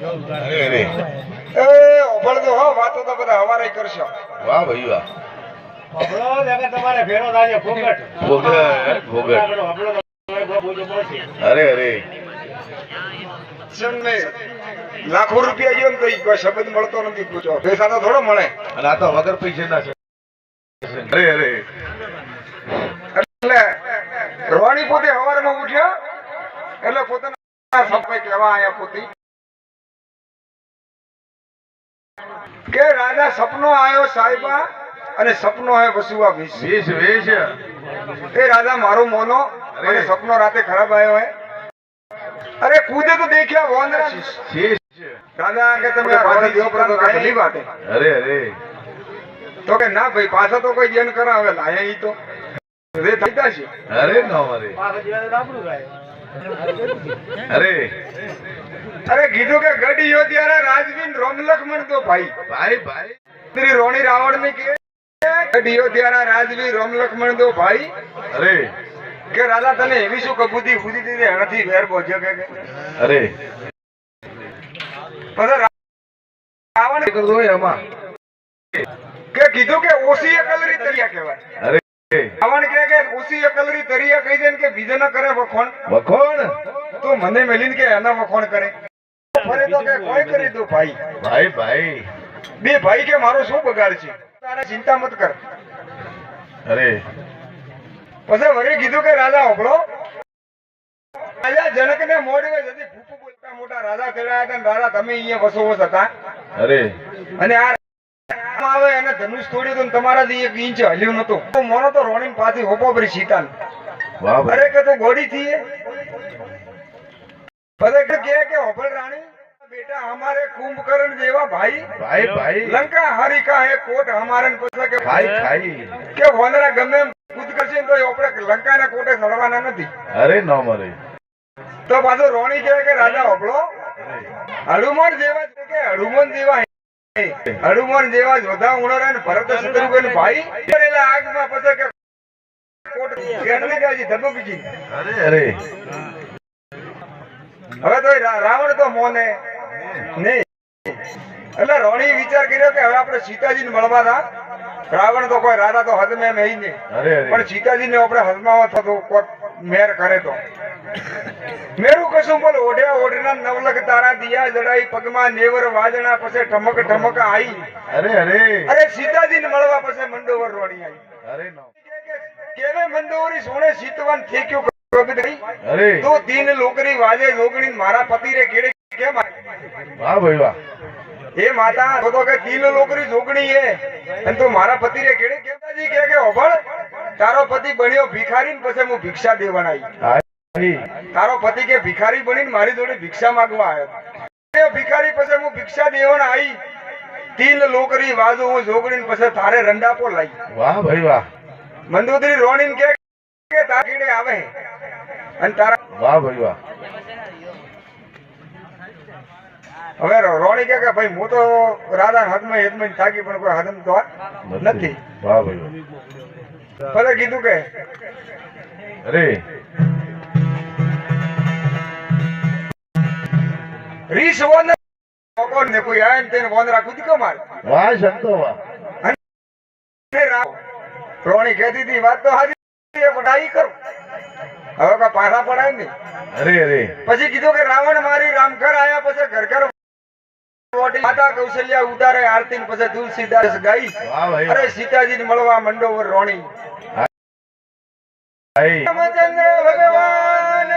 અરે અરે. એ ઓભળ હો વાતો તો બધા હવારે કરશો. વાહ ભાઈ વાહ. હમણો જગત તમારે ફેરો થાય ફોગટ. અરે અરે. જણને લાખો રૂપિયા ગયો ને તો કોઈ શબ્દ મળતો નથી પૂછો. પૈસા તો થોડો મળે. અને આ તો વગર પૈસા ના છે. અરે અરે એટલે રોણી પોતે હવારમાં ઉઠ્યા એટલે પોતાના સપને કહેવા આયા પોતે કે રાજા સપનો આયો સાહેબા અને સપનો હે વસુવા વીસ વેશ વેશ એ રાજા મારો મોનો અને સપનો રાતે ખરાબ આવ્યો હે. અરે કૂદે તો દેખ્યા વોંદરા શેષ રાજા કે તમે આ દેવ પર તો કે ભલી વાત. હે અરે અરે. તો કે ના ભાઈ પાછા તો કોઈ જેન કરાવે લાયા ઈ તો. રે થઈતા છે અરે નો અરે. અરે. અરે કીધું કે ગઢિયો ત્યારે રાજવીન રોમ લક્ષ્મણ તો ભાઈ. ભાઈ ભાઈ. શ્રી રોણી રાવણ ને કે ગઢિયો ત્યારે રાજવી રોમ લક્ષ્મણ તો ભાઈ. અરે. કે રાજા તને એવી શું કબૂતી બુદ્ધિ દીધી એનાથી વેર પહોંચ્યો કે. અરે. પછી રાવણ કરતો આમાં. કે કીધું કે ઓસી અકલરી તરિયા કહેવાય. અરે. રાવણ કે કે ઓસી અકલરી તરિયા કહી દે કે બીજે ન કરે વખોણ. વખોણ? તો મને મેલીને કે એના વખોણ કરે. ફરે તો કે કોઈ કરી દો ભાઈ. ભાઈ ભાઈ. બે ભાઈ કે મારો શું બગાડ છે? તારે ચિંતા મત કર. અરે. પછી વળી કીધું કે રાજા હોબળો રાજા જનક ને મોડવે જતી ફૂફુ બોલતા મોટા રાજા થયા હતા રાજા તમે અહીંયા વસો વસ હતા. અરે. અને આ આવે એને ધનુષ તોડ્યું હતું ને તમારાથી એક ઇંચ હલ્યું નતું તો મોનો તો રોણી પાછી હોપો ભરી સીતા અરે કે તું ગોડી થી પછી કે કે हमारे कुंभकर्ण જેવા ભાઈ ભાઈ ભાઈ લંકા હારી કા હે કોટ હમારે ને પછી કે ખાઈ ખાઈ કે વનરા ગમે એમ કૂદ કરશે ને તો આપણે લંકાના કોટે સડવાના નથી અરે ન મરે તો પાછો રોણી કહે કે રાજા હોપળો હનુમાન જેવા જ કે હનુમાન જેવા હે. હનુમાન જેવા જોધા ઉણરા ને ભરત શત્રુઘ્ન ભાઈ કરેલા આગમાં પછી કે કોટ કેટલી ગાજી ધબકજી અરે અરે હવે તો એ રા- રાવણ તો મોને નહીં. એટલે રણી વિચાર કર્યો કે હવે આપણે સીતાજીને મળવા હતા રાવણ તો કોઈ રાજા તો હદ મેં નહીં. ને પણ સીતાજી ને આપણે હદમાવા થતો મેર કરે તો. મેરું કશું બોલ ઓઢ્યા ઓઢના નવલખ તારા દિયા જડાઈ પગમાં નેવર વાજણા પછી ઠમક ઠમક આઈ. અરે અરે. અરે સીતાજીને મળવા પછી મંડોવર રોણી આવી અરે ન. કેવે મંડોવરી સોણે સીતવન થેક્યું અરે. તો તીન લોકરી વાજે જોગણી મારા પતિ રે કેડે? વાહ ભાઈ વાહ. એ માતા તો તો કે દિલ લોકરી જોગણી હે અને તું મારા પતિ રે કેડે કેતાજી કે કે ઓભળ તારો પતિ બન્યો ભિખારી ને પછી હું ભિક્ષા દેવાના આવી તારો પતિ કે ભિખારી બનીને મારી જોડે ભિક્ષા માંગવા આવ્યો ભિખારી પછી હું ભિક્ષા દેવાના આવી તીન લોકરી વાજો હું જોગણી ને પછી તારે રંડાપો લાવી વાહ ભાઈ વાહ. મંદોદરી રોણીને કે કે તાકીડે આવે? અને તારા વાહ ભાઈ વાહ. હવે રોણી કે કે ભાઈ હું તો રાધા હાથમાં હેતમાં થાકી પણ કોઈ હાથમાં તો નથી. ભલે કીધું કે. અરે. રીસ વોન કોણ ને કોઈ આયન તેને વોન રાખું કૂદકો કમાર વાહ શબ્દો વાહ. રોણી કહેતી હતી વાત તો હાજી પણ આઈ કરું. હવે કા પાછા પડાય ને અરે અરે. પછી કીધું કે રાવણ મારી રામઘર કર્યા પછી ઘર ઘર માતા કૌશલ્યા ઉતારે આરતી પછી તુલસીદાસ ગઈ. અરે સીતાજી મળવા મંડોવર રોણી. ભગવાન